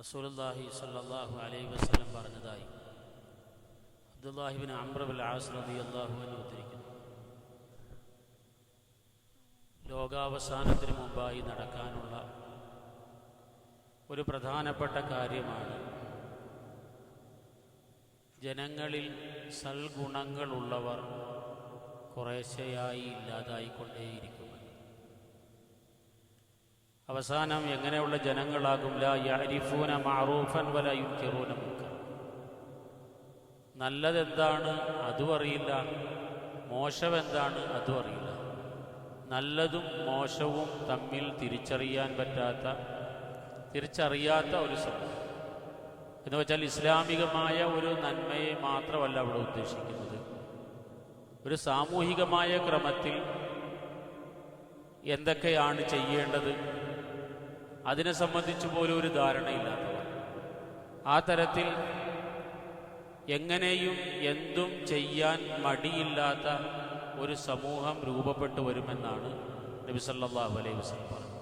റസൂലുള്ളാഹി സല്ലാഹു അലൈഹി വസല്ലം പറഞ്ഞതായി. അബ്ദുല്ലാഹിബിൻ അമ്രബുൽ ആസ് റളിയല്ലാഹു അൻഹു ഉദ്ധരിക്കുന്നു. ലോകാവസാനത്തിന് മുമ്പായി നടക്കാനുള്ള ഒരു പ്രധാനപ്പെട്ട കാര്യമാണ് ജനങ്ങളിൽ സൽഗുണങ്ങളുള്ളവർ കുറേശ്ശെയായി ഇല്ലാതായിക്കൊണ്ടേയിരിക്കും അവസാനം എങ്ങനെയുള്ള ജനങ്ങളാകും? ലാ നല്ലതെന്താണ്? അതും അറിയില്ല. മോശം എന്താണ് അതും അറിയില്ല. നല്ലതും മോശവും തമ്മിൽ തിരിച്ചറിയാൻ പറ്റാത്ത തിരിച്ചറിയാത്ത ഒരു സമൂഹം. എന്ന് വെച്ചാൽ ഇസ്ലാമികമായ ഒരു നന്മയെ മാത്രമല്ല അവിടെ ഉദ്ദേശിക്കുന്നത്. ഒരു സാമൂഹികമായ ക്രമത്തിൽ എന്തൊക്കെയാണ് ചെയ്യേണ്ടത്? അതിനെ സംബന്ധിച്ച് പോലും ഒരു ധാരണയില്ലാത്തവർ. ആ തരത്തിൽ എങ്ങനെയും എന്തും ചെയ്യാൻ മടിയില്ലാത്ത ഒരു സമൂഹം രൂപപ്പെട്ടു വരുമെന്നാണ് നബി സല്ലല്ലാഹു അലൈഹി വസല്ലം പറഞ്ഞത്.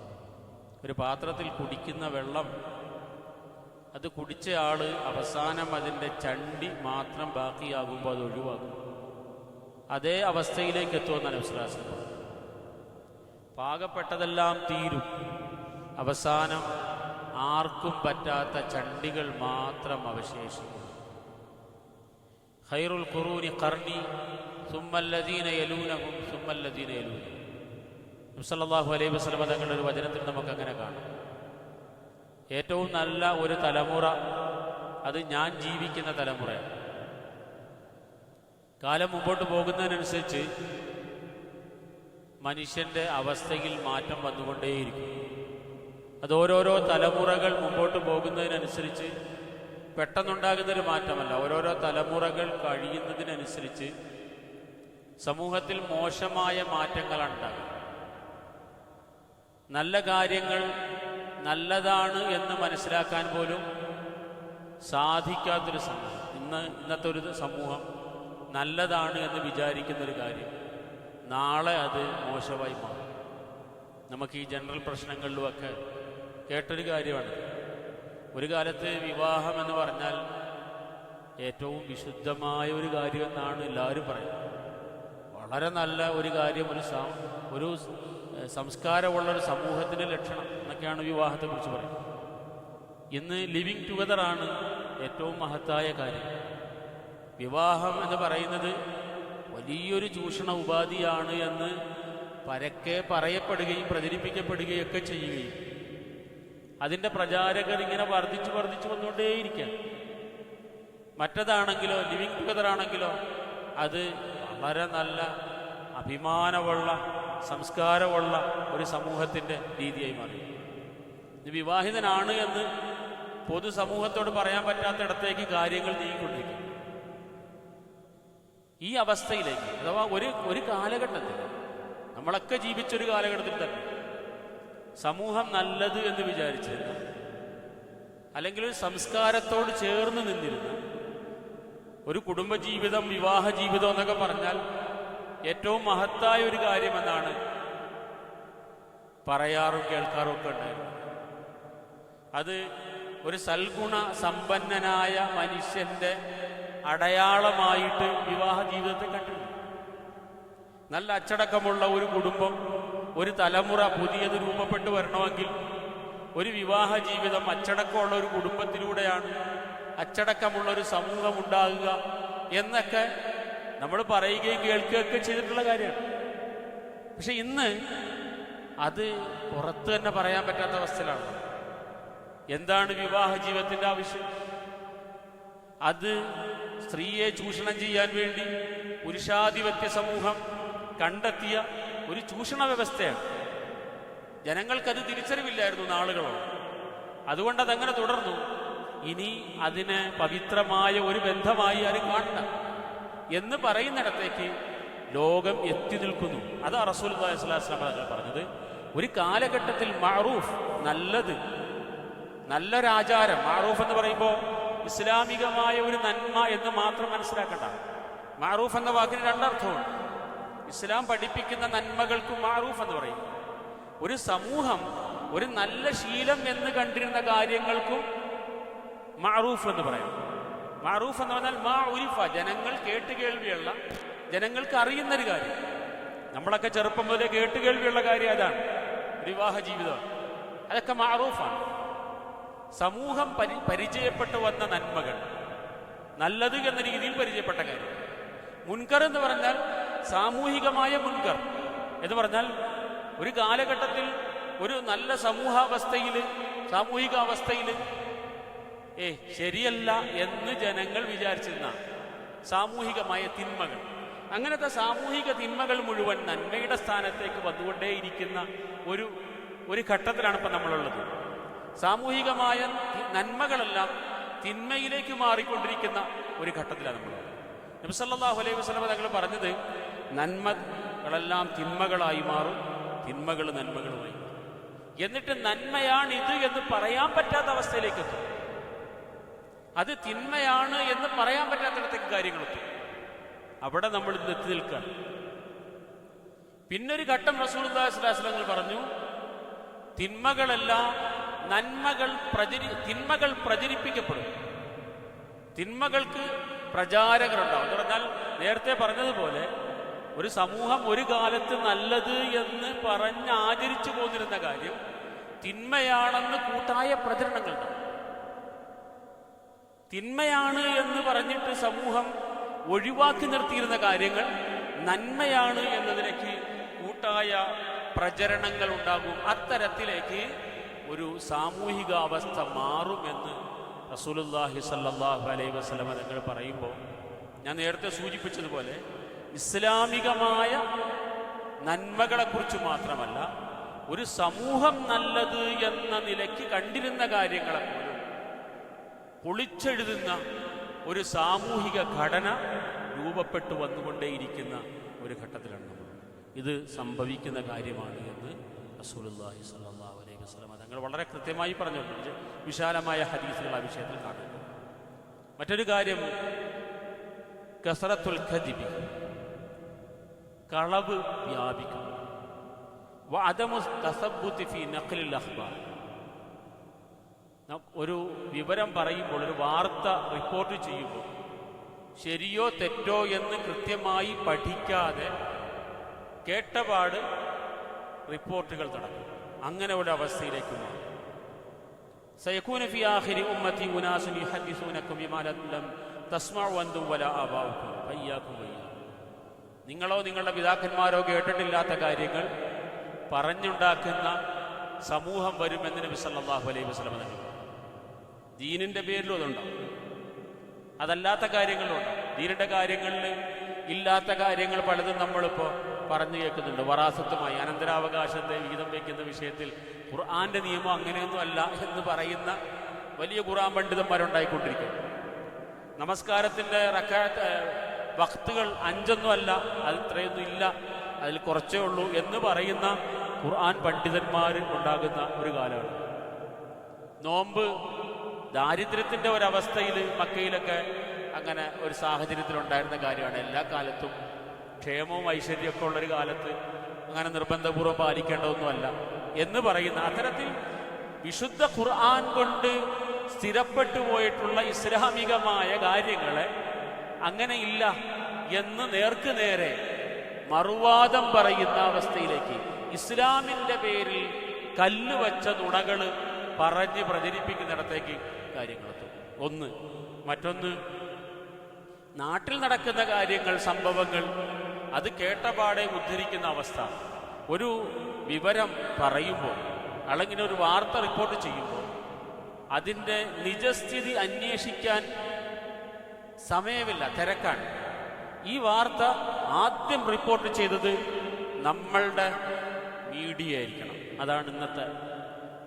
ഒരു പാത്രത്തിൽ കുടിക്കുന്ന വെള്ളം അത് കുടിച്ച ആൾ അവസാനം അതിന്റെ ചണ്ടി മാത്രം ബാക്കിയാകുമ്പോൾ അത് ഒഴിവാക്കും. അതേ അവസ്ഥയിലേക്ക് എത്തുമെന്നാണ് വിശ്വാസം പാകപ്പെട്ടതെല്ലാം തീരും. അവസാനം ആർക്കും പറ്റാത്ത ചണ്ടികൾ മാത്രം അവശേഷിക്കും ഖൈറുൽ ഖുറൂനി കർണി സുമ്മല്ലദീന യലൂനഹും സുമ്മല്ലദീന യലൂനഹും. സല്ലല്ലാഹു അലൈഹി വസല്ലം തങ്ങളുടെ ഒരു വചനത്തിൽ നമുക്ക് അങ്ങനെ കാണാം. ഏറ്റവും നല്ല ഒരു തലമുറ അത് ഞാൻ ജീവിക്കുന്ന തലമുറയാണ്. കാലം മുമ്പോട്ട് പോകുന്നതിനനുസരിച്ച് മനുഷ്യന്റെ അവസ്ഥയിൽ മാറ്റം വന്നുകൊണ്ടേയിരിക്കും. അത് ഓരോരോ തലമുറകൾ മുമ്പോട്ട് പോകുന്നതിനനുസരിച്ച് പെട്ടെന്നുണ്ടാകുന്നൊരു മാറ്റമല്ല. ഓരോരോ തലമുറകൾ കഴിയുന്നതിനനുസരിച്ച് സമൂഹത്തിൽ മോശമായ മാറ്റങ്ങളാണ് നല്ല കാര്യങ്ങൾ നല്ലതാണ് എന്ന് മനസ്സിലാക്കാൻ പോലും സാധിക്കാത്തൊരു സമൂഹം. ഇന്ന് ഇന്നത്തെ ഒരു സമൂഹം നല്ലതാണ് എന്ന് വിചാരിക്കുന്നൊരു കാര്യം നാളെ അത് മോശമായി മാറും. നമുക്ക് ഈ ജനറൽ പ്രശ്നങ്ങളിലുമൊക്കെ കേട്ടൊരു കാര്യമാണ്. ഒരു കാലത്ത് വിവാഹം എന്ന് പറഞ്ഞാൽ ഏറ്റവും വിശുദ്ധമായ ഒരു കാര്യമെന്നാണ് എല്ലാവരും പറയുന്നത്. വളരെ നല്ല ഒരു കാര്യം ഒരു ഒരു സംസ്കാരമുള്ള ഒരു സമൂഹത്തിന്റെ ലക്ഷണം എന്നൊക്കെയാണ് വിവാഹത്തെക്കുറിച്ച് പറയുന്നത്. ഇന്ന് ലിവിങ് ടുഗദറാണ് ഏറ്റവും മഹത്തായ കാര്യം. വിവാഹം എന്ന് പറയുന്നത് വലിയൊരു ചൂഷണ ഉപാധിയാണ് എന്ന് പരക്കെ പറയപ്പെടുകയും പ്രചരിപ്പിക്കപ്പെടുകയൊക്കെ ചെയ്യുകയും അതിന്റെ പ്രചാരകർ ഇങ്ങനെ വർദ്ധിച്ചു വർദ്ധിച്ചു വന്നുകൊണ്ടേയിരിക്കുക മറ്റതാണെങ്കിലോ ലിവിങ് ടുഗദർ ആണെങ്കിലോ അത് വളരെ നല്ല അഭിമാനമുള്ള സംസ്കാരമുള്ള ഒരു സമൂഹത്തിന്റെ രീതിയായി മാറി. ഇത് വിവാഹിതനാണ് എന്ന് പൊതുസമൂഹത്തോട് പറയാൻ പറ്റാത്തിടത്തേക്ക് കാര്യങ്ങൾ നീങ്ങിക്കൊണ്ടിരിക്കും ഈ അവസ്ഥയിലേക്ക് അഥവാ ഒരു ഒരു കാലഘട്ടത്തിൽ നമ്മളൊക്കെ ജീവിച്ചൊരു കാലഘട്ടത്തിൽ തന്നെ സമൂഹം നല്ലത് എന്ന് വിചാരിച്ചിരുന്ന. അല്ലെങ്കിൽ ഒരു സംസ്കാരത്തോട് ചേർന്ന് നിന്നിരുന്ന. ഒരു കുടുംബജീവിതം വിവാഹ ജീവിതം എന്നൊക്കെ പറഞ്ഞാൽ ഏറ്റവും മഹത്തായ ഒരു കാര്യമെന്നാണ് പറയാറും കേൾക്കാറും ഒക്കെ ഉണ്ടായിരുന്നത്. അത് ഒരു സൽഗുണ സമ്പന്നനായ മനുഷ്യന്റെ അടയാളമായിട്ട് വിവാഹ ജീവിതത്തെ കണ്ടിരുന്നു. നല്ല അച്ചടക്കമുള്ള ഒരു കുടുംബം ഒരു തലമുറ പുതിയത് രൂപപ്പെട്ടു വരണമെങ്കിൽ ഒരു വിവാഹ ജീവിതം അച്ചടക്കമുള്ള ഒരു കുടുംബത്തിലൂടെയാണ് അച്ചടക്കമുള്ള ഒരു സമൂഹം ഉണ്ടാകുക എന്നൊക്കെ നമ്മൾ പറയുകയും കേൾക്കുകയൊക്കെ ചെയ്തിട്ടുള്ള കാര്യമാണ്. പക്ഷെ ഇന്ന് അത് പുറത്ത് തന്നെ പറയാൻ പറ്റാത്ത അവസ്ഥയിലാണ്. എന്താണ് വിവാഹ ജീവിതത്തിന്റെ ആവശ്യം? അത് സ്ത്രീയെ ചൂഷണം ചെയ്യാൻ വേണ്ടി പുരുഷാധിപത്യ സമൂഹം കണ്ടെത്തിയ ഒരു ചൂഷണ വ്യവസ്ഥയാണ് ജനങ്ങൾക്കത് തിരിച്ചറിവില്ലായിരുന്നു നാളുകളോ. അതുകൊണ്ട് അതങ്ങനെ തുടർന്നു. ഇനി അതിന് പവിത്രമായ ഒരു ബന്ധമായി ആരും കാണണ്ട. എന്ന് പറയുന്നിടത്തേക്ക് ലോകം എത്തി നിൽക്കുന്നു. അതാ റസൂൽ സ്വലാസ്ലാം പറഞ്ഞത്. ഒരു കാലഘട്ടത്തിൽ മാറൂഫ് നല്ലത് നല്ലൊരാചാരം. മാറൂഫ് എന്ന് പറയുമ്പോൾ ഇസ്ലാമികമായ ഒരു നന്മ എന്ന് മാത്രം മനസ്സിലാക്കണ്ട. മാറൂഫ് എന്ന വാക്കിന് രണ്ടർത്ഥമുണ്ട്. ഇസ്ലാം പഠിപ്പിക്കുന്ന നന്മകൾക്ക് മാറൂഫ് എന്ന് പറയും. ഒരു സമൂഹം ഒരു നല്ല ശീലം എന്ന് കണ്ടിരുന്ന കാര്യങ്ങൾക്കും മാറൂഫ് എന്ന് പറയാം. മാറൂഫ് എന്ന് പറഞ്ഞാൽ മാ ഉരിഫ ജനങ്ങൾ കേട്ട് കേൾവിയുള്ള ജനങ്ങൾക്ക് അറിയുന്നൊരു കാര്യം. നമ്മളൊക്കെ ചെറുപ്പം മുതലേ കേട്ട് കേൾവിയുള്ള കാര്യം അതാണ്. വിവാഹ ജീവിതം അതൊക്കെ മാറൂഫാണ് സമൂഹം പരി പരിചയപ്പെട്ടു വന്ന നന്മകൾ. നല്ലത് എന്ന രീതിയിൽ പരിചയപ്പെട്ട കാര്യം. മുൻകർ എന്ന് പറഞ്ഞാൽ സാമൂഹികമായ മുൻകർ എന്ന് പറഞ്ഞാൽ ഒരു കാലഘട്ടത്തിൽ ഒരു നല്ല സമൂഹാവസ്ഥയിൽ സാമൂഹിക അവസ്ഥയിൽ ഏ ശരിയല്ല എന്ന് ജനങ്ങൾ വിചാരിച്ചിരുന്ന സാമൂഹികമായ തിന്മകൾ. അങ്ങനത്തെ സാമൂഹിക തിന്മകൾ മുഴുവൻ നന്മയുടെ സ്ഥാനത്തേക്ക് വന്നുകൊണ്ടേയിരിക്കുന്ന ഒരു ഒരു ഘട്ടത്തിലാണ് ഇപ്പം നമ്മളുള്ളത്. സാമൂഹികമായ നന്മകളെല്ലാം തിന്മയിലേക്ക് മാറിക്കൊണ്ടിരിക്കുന്ന ഒരു ഘട്ടത്തിലാണ് നമ്മൾ നബ്സല്ലാഹു അലൈഹി വസ്ലമ തങ്ങൾ പറഞ്ഞത് നന്മകളെല്ലാം തിന്മകളായി മാറും തിന്മകൾ നന്മകളുമായി എന്നിട്ട് നന്മയാണ് ഇത് എന്ന് പറയാൻ പറ്റാത്ത അവസ്ഥയിലേക്ക് എത്തും. അത് തിന്മയാണ് എന്ന് പറയാൻ പറ്റാത്തിടത്തേക്ക് കാര്യങ്ങൾ എത്തും. അവിടെ നമ്മൾ ഇന്ന് എത്തി നിൽക്കുക പിന്നൊരു ഘട്ടം റസൂൽദാസ്ലാസ്ലങ്ങൾ പറഞ്ഞു തിന്മകളെല്ലാം നന്മകൾ പ്രചരി തിന്മകൾ പ്രചരിപ്പിക്കപ്പെടും. തിന്മകൾക്ക് പ്രചാരകരുണ്ടാവും. എന്ന് പറഞ്ഞാൽ നേരത്തെ പറഞ്ഞതുപോലെ ഒരു സമൂഹം ഒരു കാലത്ത് നല്ലത് എന്ന് പറഞ്ഞ് ആചരിച്ചു പോന്നിരുന്ന കാര്യം തിന്മയാണെന്ന് കൂട്ടായ പ്രചരണങ്ങൾ തിന്മയാണ് എന്ന് പറഞ്ഞിട്ട് സമൂഹം ഒഴിവാക്കി നിർത്തിയിരുന്ന കാര്യങ്ങൾ നന്മയാണ് എന്നതിലേക്ക് കൂട്ടായ പ്രചരണങ്ങൾ ഉണ്ടാകും. അത്തരത്തിലേക്ക് ഒരു സാമൂഹിക അവസ്ഥ മാറുമെന്ന് റസൂലുല്ലാഹി സല്ലല്ലാഹു അലൈഹി വസ്ലമ നിങ്ങൾ പറയുമ്പോൾ ഞാൻ നേരത്തെ സൂചിപ്പിച്ചതുപോലെ ഇസ്ലാമികമായ നന്മകളെക്കുറിച്ച് മാത്രമല്ല ഒരു സമൂഹം നല്ലത് എന്ന നിലയ്ക്ക് കണ്ടിരുന്ന കാര്യങ്ങളെ പൊളിച്ചെഴുതുന്ന ഒരു സാമൂഹിക ഘടന രൂപപ്പെട്ടു വന്നുകൊണ്ടേയിരിക്കുന്ന ഒരു ഘട്ടത്തിലാണ് നമ്മൾ. ഇത് സംഭവിക്കുന്ന കാര്യമാണ് എന്ന് റസൂലുള്ളാഹി സ്വല്ലല്ലാഹു അലൈഹി വസല്ലം തങ്ങൾ വളരെ കൃത്യമായി പറഞ്ഞു വിശാലമായ ഹദീസുകൾ ആ വിഷയത്തിൽ കാണുന്നു മറ്റൊരു കാര്യം കസറത്തുൽ ഖദിബി. കളവ് വ്യാപിക്കും അഖ്ബാർ. ഒരു വിവരം പറയുമ്പോൾ ഒരു വാർത്ത റിപ്പോർട്ട് ചെയ്യുമ്പോൾ ശരിയോ തെറ്റോ എന്ന് കൃത്യമായി പഠിക്കാതെ കേട്ടപാട് റിപ്പോർട്ടുകൾ നടക്കും. അങ്ങനെ ഒരു അവസ്ഥയിലേക്ക് മാറും. സയക്കൂന ആഖിരി ഉമ്മത്തി ഉനാസുൻ യുഹദ്ദിസൂനക്കും ബിമാ ലം തസ്മഉ അൻതും വലാ ആബാഉക്കും. വയ്യാക്കും നിങ്ങളോ നിങ്ങളുടെ പിതാക്കന്മാരോ കേട്ടിട്ടില്ലാത്ത കാര്യങ്ങൾ പറഞ്ഞുണ്ടാക്കുന്ന സമൂഹം വരുമെന്ന് നബി സല്ലല്ലാഹു അലൈഹി വസല്ലം പറഞ്ഞു. ദീനിന്റെ പേരിലും അതുണ്ടാവും. അതല്ലാത്ത കാര്യങ്ങളുണ്ട് ദീനിന്റെ കാര്യങ്ങളിൽ ഇല്ലാത്ത കാര്യങ്ങൾ പലതും നമ്മളിപ്പോൾ പറഞ്ഞു കേൾക്കുന്നുണ്ട്. വറാസത്തുമായി അനന്തരാവകാശത്തെ വിഹിതം വയ്ക്കുന്ന വിഷയത്തിൽ ഖുർആന്റെ നിയമം അങ്ങനെയൊന്നും അല്ല എന്ന് പറയുന്ന വലിയ ഖുർആൻ പണ്ഡിതന്മാരുണ്ടായിക്കൊണ്ടിരിക്കും നമസ്കാരത്തിന്റെ റക്കാത്ത് വക്തുകൾ അഞ്ചൊന്നും അല്ല അത് ഇത്രയൊന്നും ഇല്ല അതിൽ കുറച്ചേ ഉള്ളൂ എന്ന് പറയുന്ന ഖുർആൻ പണ്ഡിതന്മാർ ഉണ്ടാകുന്ന ഒരു കാലമാണ്. നോമ്പ് ദാരിദ്ര്യത്തിന്റെ ഒരവസ്ഥയിൽ മക്കയിലൊക്കെ അങ്ങനെ ഒരു സാഹചര്യത്തിലുണ്ടായിരുന്ന കാര്യമാണ്. എല്ലാ കാലത്തും ക്ഷേമവും ഐശ്വര്യമൊക്കെ ഉള്ളൊരു കാലത്ത് അങ്ങനെ നിർബന്ധപൂർവം പാലിക്കേണ്ടതൊന്നുമല്ല എന്ന് പറയുന്ന അത്തരത്തിൽ വിശുദ്ധ ഖുർആൻ കൊണ്ട് സ്ഥിരപ്പെട്ടു പോയിട്ടുള്ള ഇസ്ലാമികമായ കാര്യങ്ങളെ അങ്ങനെ ഇല്ല എന്ന് നേർക്ക് നേരെ മറുവാദം പറയുന്ന അവസ്ഥയിലേക്ക്. ഇസ്ലാമിന്റെ പേരിൽ കല്ലുവച്ച നുണകൾ പറഞ്ഞ് പ്രചരിപ്പിക്കുന്നിടത്തേക്ക് കാര്യങ്ങളെത്തും ഒന്ന് മറ്റൊന്ന് നാട്ടിൽ നടക്കുന്ന കാര്യങ്ങൾ സംഭവങ്ങൾ അത് കേട്ടപാടെ ഉദ്ധരിക്കുന്ന അവസ്ഥ. ഒരു വിവരം പറയുമ്പോൾ അല്ലെങ്കിൽ ഒരു വാർത്ത റിപ്പോർട്ട് ചെയ്യുമ്പോൾ അതിന്റെ നിജസ്ഥിതി അന്വേഷിക്കാൻ സമയമില്ല തിരക്കാണ്. ഈ വാർത്ത ആദ്യം റിപ്പോർട്ട് ചെയ്തത് നമ്മളുടെ മീഡിയ ആയിരിക്കണം. അതാണ് ഇന്നത്തെ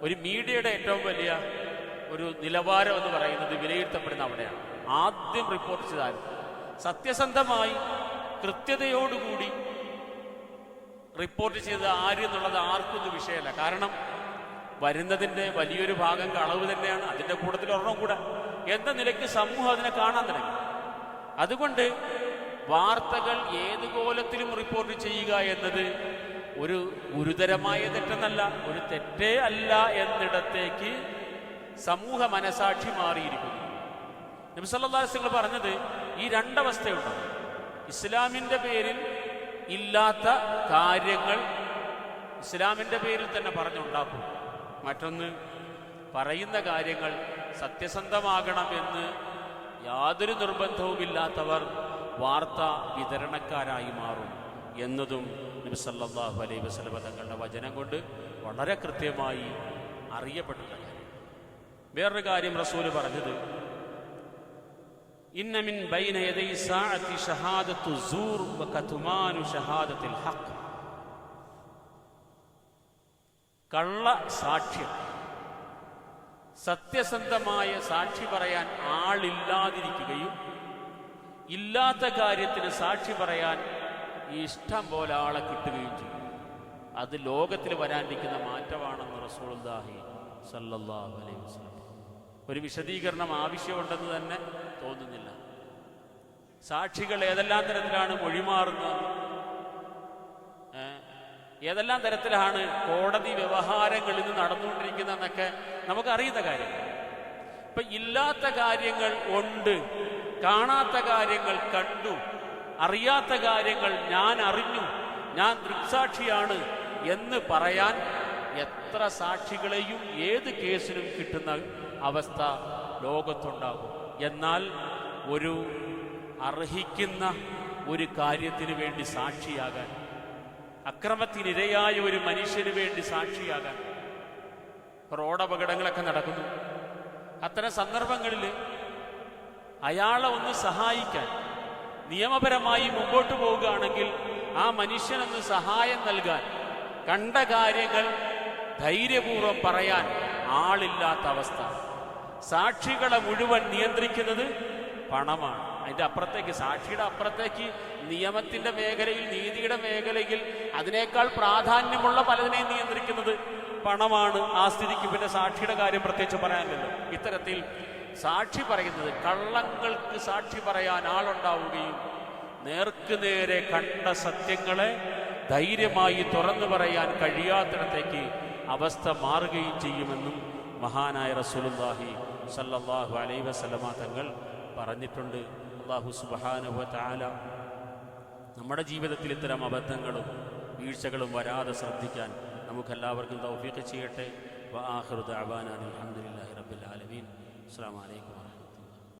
ഒരു മീഡിയയുടെ ഏറ്റവും വലിയ ഒരു നിലവാരം എന്ന് പറയുന്നത് വിലയിരുത്തപ്പെടുന്ന അവിടെയാണ്. ആദ്യം റിപ്പോർട്ട് ചെയ്താൽ സത്യസന്ധമായി കൃത്യതയോടുകൂടി റിപ്പോർട്ട് ചെയ്ത് ആര് എന്നുള്ളത് ആർക്കും ഒരു വിഷയമല്ല. കാരണം വരുന്നതിന്റെ വലിയൊരു ഭാഗം കളവ് തന്നെയാണ് അതിന്റെ കൂട്ടത്തിൽ ഒരെണ്ണം കൂടെ. എന്ന നിലയ്ക്ക് സമൂഹം അതിനെ കാണാൻ തുടങ്ങി. അതുകൊണ്ട് വാർത്തകൾ ഏത് കോലത്തിലും റിപ്പോർട്ട് ചെയ്യുക എന്നത് ഒരു ഗുരുതരമായ തെറ്റെന്നല്ല ഒരു തെറ്റേ അല്ല എന്നിടത്തേക്ക് സമൂഹ മനസാക്ഷി മാറിയിരിക്കുന്നു. നബിസല്ലാസ്ങ്ങൾ പറഞ്ഞത് ഈ രണ്ടവസ്ഥയുണ്ട്. ഇസ്ലാമിന്റെ പേരിൽ ഇല്ലാത്ത കാര്യങ്ങൾ ഇസ്ലാമിന്റെ പേരിൽ തന്നെ പറഞ്ഞുണ്ടാക്കും. മറ്റൊന്ന് പറയുന്ന കാര്യങ്ങൾ സത്യസന്ധമാകണം എന്ന് യാതൊരു നിർബന്ധവുമില്ലാത്തവർ വാർത്ത വിതരണക്കാരായി മാറും എന്നതും നബിസല്ലാഹു അലൈഹി വസല്ലമ തങ്ങളുടെ വചനം കൊണ്ട് വളരെ കൃത്യമായി അറിയപ്പെട്ടിട്ടുള്ള കാര്യം. വേറൊരു കാര്യം റസൂൽ പറഞ്ഞത് ഇന്ന മിൻ ബൈന സത്യസന്ധമായ സാക്ഷി പറയാൻ ആളില്ലാതിരിക്കുകയും ഇല്ലാത്ത കാര്യത്തിന് സാക്ഷി പറയാൻ ഇഷ്ടം പോലെ ആളെ കിട്ടുകയും ചെയ്യും. അത് ലോകത്തിൽ വരാനിരിക്കുന്ന മാറ്റമാണെന്ന് റസൂലുള്ളാഹി സല്ലാഹു അലൈഹി വസല്ലം. ഒരു വിശദീകരണം ആവശ്യമുണ്ടെന്ന് തന്നെ തോന്നുന്നില്ല. സാക്ഷികൾ ഏതെല്ലാം തരത്തിലാണ് മൊഴിമാറുന്നത്? ഏ? ഏതെല്ലാം തരത്തിലാണ് കോടതി വ്യവഹാരങ്ങൾ ഇന്ന് നമുക്ക് അറിയ တဲ့ കാര്യം ഇപ്പൊ ഇല്ലാത്ത കാര്യങ്ങൾ ഉണ്ട് കാണാത്ത കാര്യങ്ങൾ കണ്ടു അറിയാത്ത കാര്യങ്ങൾ ഞാൻ അറിഞ്ഞു ഞാൻ ദൃക്സാക്ഷിയാണ് എന്ന് പറയാൻ എത്ര സാക്ഷികളെയും ഏത് കേസിനും കിട്ടുന്ന അവസ്ഥ ലോകത്തുണ്ടാകും. എന്നാൽ ഒരു അർഹിക്കുന്ന ഒരു കാര്യത്തിന് വേണ്ടി സാക്ഷിയാകാൻ അക്രമത്തിനിരയായ ഒരു മനുഷ്യന് വേണ്ടി സാക്ഷിയാകാൻ റോഡപകടങ്ങളൊക്കെ നടക്കുന്നു. അത്തരം സന്ദർഭങ്ങളിൽ അയാളെ ഒന്ന് സഹായിക്കാൻ നിയമപരമായി മുമ്പോട്ട് പോവുകയാണെങ്കിൽ ആ മനുഷ്യനൊന്ന് സഹായം നൽകാൻ കണ്ട കാര്യങ്ങൾ ധൈര്യപൂർവം പറയാൻ ആളില്ലാത്ത അവസ്ഥ. സാക്ഷികളെ മുഴുവൻ നിയന്ത്രിക്കുന്നത് പണമാണ്. അതിന്റെ അപ്പുറത്തേക്ക് സാക്ഷിയുടെ അപ്പുറത്തേക്ക് നിയമത്തിന്റെ മേഖലയിൽ നീതിയുടെ മേഖലയിൽ അതിനേക്കാൾ പ്രാധാന്യമുള്ള പലതിനെയും നിയന്ത്രിക്കുന്നത് പണമാണ്. ആ സ്ഥിതിക്ക് പിന്നെ സാക്ഷിയുടെ കാര്യം പ്രത്യേകിച്ച് പറയാനില്ലല്ലോ. ഇത്തരത്തിൽ സാക്ഷി പറയുന്നത് കള്ളങ്ങൾക്ക് സാക്ഷി പറയാൻ ആളുണ്ടാവുകയും നേർക്കുനേരെ കണ്ട സത്യങ്ങളെ ധൈര്യമായി തുറന്നു പറയാൻ കഴിയാത്തിടത്തേക്ക് അവസ്ഥ മാറുകയും ചെയ്യുമെന്നും മഹാനായ റസൂലുല്ലാഹി സല്ലല്ലാഹു അലൈ വസല്ലമ തങ്ങൾ പറഞ്ഞിട്ടുണ്ട്. അള്ളാഹു സുബ്ഹാനഹു വ നമ്മുടെ ജീവിതത്തിൽ ഇത്തരം അബദ്ധങ്ങളും വീഴ്ചകളും വരാതെ ശ്രദ്ധിക്കാൻ നമുക്കെല്ലാവർക്കും തൗഫീഖ് ചെയ്യട്ടെ. വ ആഖിറു ദഅവാന അൽഹംദുലില്ലാഹി റബ്ബിൽ ആലമീൻ. അസ്സലാമു അലൈക്കും